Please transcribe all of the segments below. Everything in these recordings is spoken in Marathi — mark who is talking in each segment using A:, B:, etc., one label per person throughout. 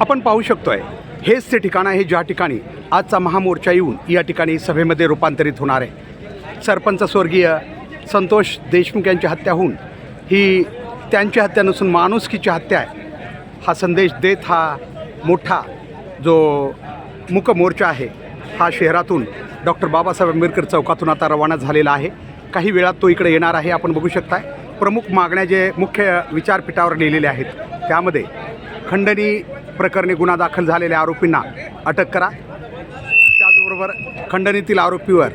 A: आपण पाहू शकतोय हेच ते ठिकाण आहे ज्या ठिकाणी आजचा महामोर्चा येऊन या ठिकाणी सभेमध्ये रूपांतरित होणार आहे. सरपंच स्वर्गीय संतोष देशमुख यांची हत्या होऊन ही त्यांची हत्या नसून माणुसकीची हत्या आहे. हा संदेश देत हा मोठा जो मुकमोर्चा आहे हा शहरातून डॉक्टर बाबासाहेब आंबेडकर चौकातून आता रवाना झालेला आहे. काही वेळात तो इकडे येणार आहे आपण बघू शकताय. प्रमुख मागण्या जे मुख्य विचारपीठावर लिहिलेल्या आहेत त्यामध्ये खंडणी प्रकरणी गुन्हा दाखल झालेल्या आरोपींना अटक करा. त्याचबरोबर खंडणीतील आरोपीवर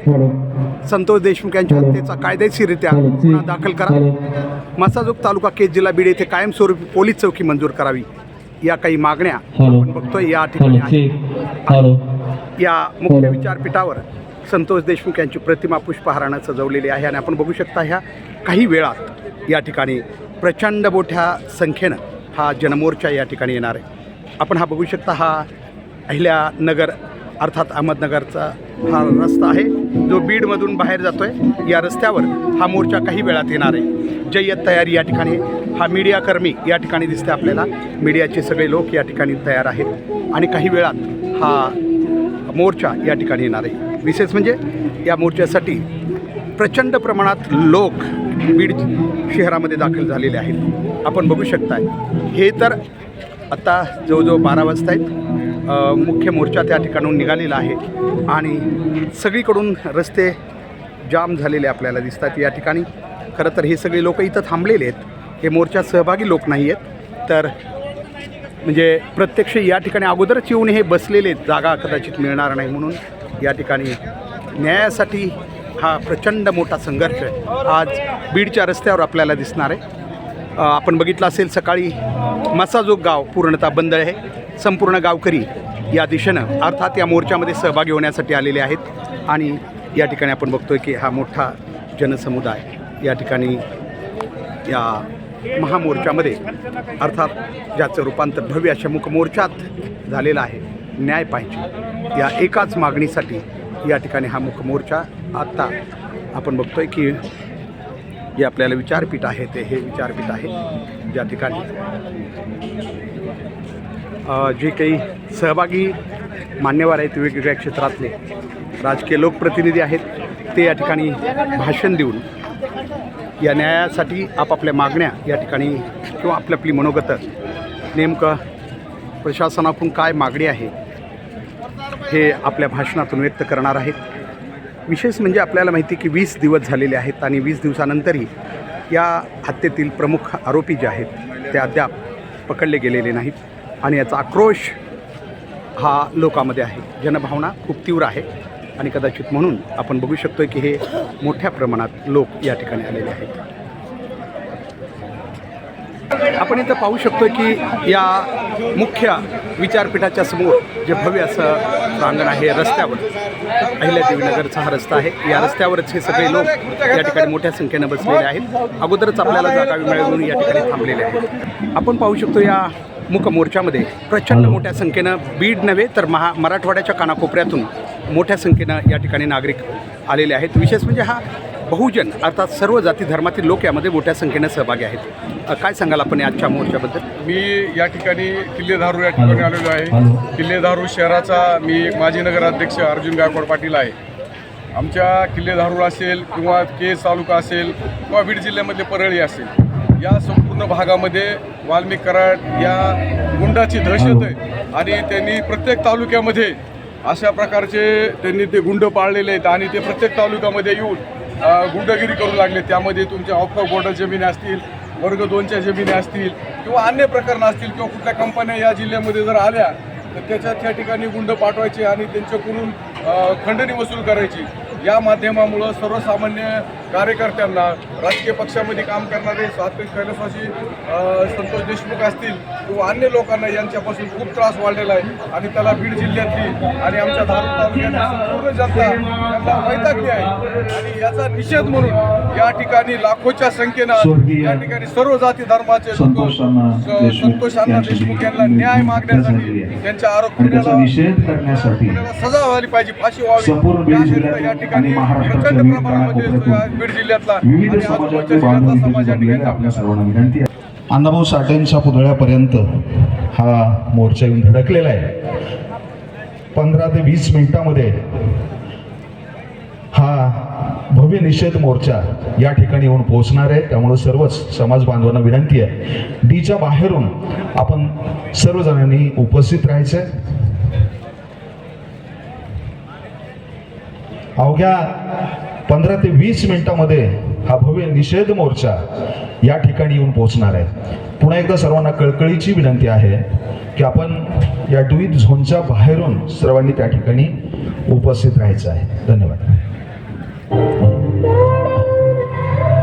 A: संतोष देशमुख यांच्या हत्येचा कायदेशीररित्या गुन्हा दाखल करा. मसाजोग तालुका केज जिल्हा बीड येथे कायमस्वरूपी पोलीस चौकी मंजूर करावी. या काही मागण्या आपण बघतोय. या ठिकाणी या मुख्य विचारपीठावर संतोष देशमुख यांची प्रतिमा पुष्पहारानं सजवलेली आहे आणि आपण बघू शकता ह्या काही वेळात या ठिकाणी प्रचंड मोठ्या संख्येनं हा जनमोर्चा या ठिकाणी येणार आहे. आपण हा बघू शकता हा अहिल्या नगर अर्थात अहमदनगरचा हा रस्ता आहे. जो बीडमधून बाहेर जातो आहे या रस्त्यावर हा मोर्चा काही वेळात येणार आहे. जय्यत तयारी या ठिकाणी. हा मीडियाकर्मी या ठिकाणी दिसते आपल्याला. मीडियाचे सगळे लोक या ठिकाणी तयार आहेत. आणि काही वेळात हा मोर्चा या ठिकाणी येणार आहे. विशेष म्हणजे या मोर्चासाठी प्रचंड प्रमाणात लोक बीड शहरामध्ये दाखल झालेले आहेत. आपण बघू शकताय. हे तर आत्ता जवळजवळ बारा वाजता आहेत मुख्य मोर्चा त्या ठिकाणून निघालेला आहे. आणि सगळीकडून रस्ते जाम झालेले आपल्याला दिसतात या ठिकाणी. खरं तर हे सगळे लोक इथं थांबलेले आहेत. हे मोर्चात सहभागी लोक नाही आहेत. तर म्हणजे प्रत्यक्ष या ठिकाणी अगोदरच येऊन हे बसलेले आहेत. जागा कदाचित मिळणार नाही म्हणून या ठिकाणी न्यायासाठी हा प्रचंड मोठा संघर्ष आज बीडच्या रस्त्यावर आपल्याला दिसणार आहे. आपण बघितलं असेल सकाळी मसाजोग गाव पूर्णतः बंद आहे. संपूर्ण गावकरी या दिशेनं अर्थात या मोर्चामध्ये सहभागी होण्यासाठी आलेले आहेत. आणि या ठिकाणी आपण बघतोय की हा मोठा जनसमुदाय या ठिकाणी या महामोर्चामध्ये अर्थात ज्याचं रूपांतर भव्य अशा मुखमोर्चात झालेलं आहे न्याय पाहिजे. या एकाच मागणीसाठी या ठिकाणी हा मुखमोर्चा आत्ता आपण बघतोय की जे आपल्याला विचारपीठ आहे ते हे विचारपीठ आहे. ज्या ठिकाणी जे काही सहभागी मान्यवर आहेत वेगवेगळ्या क्षेत्रातले राजकीय लोकप्रतिनिधी आहेत ते या ठिकाणी भाषण देऊन या न्यायासाठी आपापल्या मागण्या या ठिकाणी किंवा आपली आपली मनोगतं नेमकं प्रशासनाकडून काय मागणी आहे हे आपल्या भाषणातून व्यक्त करणार आहेत. विशेष म्हणजे आपल्याला माहिती आहे की वीस दिवस झालेले आहेत आणि वीस दिवसानंतरही या हत्येतील प्रमुख आरोपी जे आहेत ते अद्याप पकडले गेलेले नाहीत. आणि याचा आक्रोश हा लोकांमध्ये आहे. जनभावना खूप तीव्र आहे आणि कदाचित म्हणून आपण बघू शकतो की हे मोठ्या प्रमाणात लोक या ठिकाणी आलेले आहेत. आपण इथं पाहू शकतो की या मुख्य विचारपीठाच्या समोर जे भव्य असं प्रांगण आहे रस्त्यावर. अहिल्या देवीनगरचा हा रस्ता आहे. या रस्त्यावरच हे सगळे लोक या ठिकाणी मोठ्या संख्येनं बसलेले आहेत. अगोदरच आपल्याला जागा मिळवून या ठिकाणी थांबलेले आहेत. आपण पाहू शकतो या मुख मोर्चामध्ये प्रचंड मोठ्या संख्येनं बीड नव्हे तर महा मराठवाड्याच्या कानाकोपऱ्यातून मोठ्या संख्येनं या ठिकाणी नागरिक आलेले आहेत. विशेष म्हणजे हा बहुजन अर्थात सर्व जाती धर्मातील लोक यामध्ये मोठ्या संख्येनं सहभागी आहेत. काय सांगाल आपण आजच्या मोर्चाबद्दल?
B: मी या ठिकाणी किल्ले धारू या ठिकाणी आलेलो आहे. किल्ले धारू शहराचा मी एक माजी नगराध्यक्ष अर्जुन गायकवाड पाटील आहे. आमच्या किल्ले धारूर असेल किंवा केस तालुका असेल किंवा बीड जिल्ह्यामधले परळी असेल या संपूर्ण भागामध्ये वाल्मिक कराड या गुंडाची दहशत आहे. आणि त्यांनी प्रत्येक तालुक्यामध्ये अशा प्रकारचे त्यांनी ते गुंड पाळलेले आहेत आणि ते प्रत्येक तालुक्यामध्ये येऊन गुंडगिरी करू लागले. त्यामध्ये तुमच्या ऑफ बॉर्डर जमिनी असतील वर्ग दोनच्या जमिनी असतील किंवा अन्य प्रकरणं असतील किंवा कुठल्या कंपन्या या जिल्ह्यामध्ये जर आल्या तर त्याच्या त्या ठिकाणी गुंड पाठवायचे आणि त्यांच्याकडून खंडणी वसूल करायची. या माध्यमामुळं सर्वसामान्य कार्यकर्त्यांना राजकीय पक्षामध्ये काम करणारे सात्विक कैलासवासी संतोष देशमुख असतील किंवा अन्य लोकांना यांच्यापासून खूप त्रास वाढलेला आहे. आणि त्याला बीड जिल्ह्यातली आणि आमच्या धारूर तालुक्यातली संपूर्ण जनता त्यांना वैतागली आहे. आणि याचा निषेध म्हणून या ठिकाणी लाखोच्या संख्येनं या ठिकाणी सर्व जाती धर्माचे लोक
C: संतोषांना देशमुख
B: यांना न्याय मागण्यासाठी. त्यांच्या आरोप सजा व्हायला पाहिजे फाशी व्हावी. या ठिकाणी प्रचंड प्रमाणामध्ये बीड जिल्ह्यातला समाज या
C: जमलेले
B: ठिकाणी
C: आपल्या सर्वांना विनंती आहे. अण्णाभाऊ साठेंच्या पुतळ्यापर्यंत हा मोर्चा येऊन धडकलेला आहे. पंधरा ते वीस मिनिटामध्ये हा भव्य निषेध मोर्चा या ठिकाणी येऊन पोहोचणार आहे. त्यामुळे सर्वच समाज बांधवांना विनंती आहे. डीच्या बाहेरून आपण सर्वजणांनी उपस्थित राहायचं आहे अवघ्या पंधरा ते वीस मिनिटामध्ये हा भव्य निषेध मोर्चा या ठिकाणी येऊन पोहोचणार आहे. पुन्हा एकदा सर्वांना कळकळीची विनंती आहे की आपण या डुईत झोनच्या बाहेरून सर्वांनी त्या ठिकाणी उपस्थित राहायचं आहे. धन्यवाद.